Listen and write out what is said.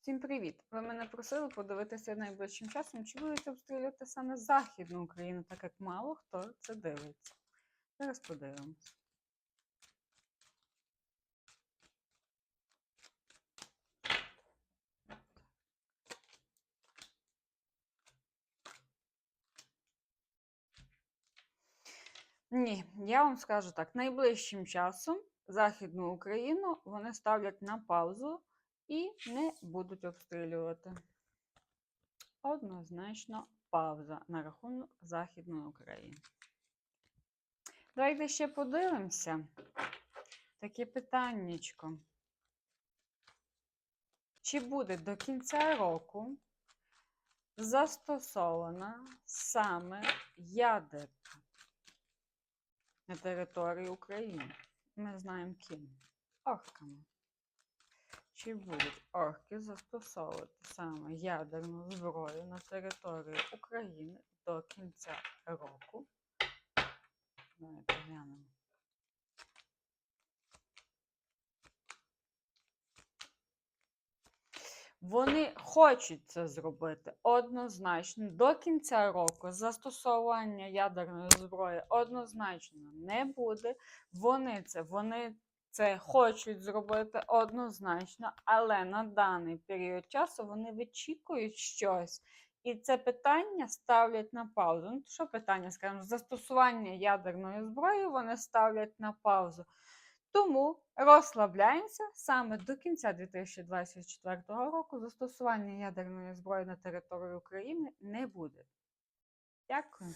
Всім привіт! Ви мене просили подивитися найближчим часом, чи будуть обстрілювати саме Західну Україну, так як мало хто це дивиться. Зараз подивимось. Ні, я вам скажу так: найближчим часом Західну Україну вони ставлять на паузу і не будуть обстрілювати. Однозначно пауза на рахунок Західної України. Давайте ще подивимося. Таке питаннячко. Чи буде до кінця року застосована саме ядерка на території України? Ми знаємо ким? Орками. Чи будуть орки застосовувати саме ядерну зброю на території України до кінця року? Давайте глянемо. Вони хочуть це зробити однозначно. До кінця року застосування ядерної зброї однозначно не буде. Вони це, вони це хочуть зробити однозначно, але на даний період часу вони вичікують щось. І це питання ставлять на паузу. Ну, що питання, скажімо, застосування ядерної зброї вони ставлять на паузу. Тому розслабляємося саме до кінця 2024 року застосування ядерної зброї на території України не буде. Дякую.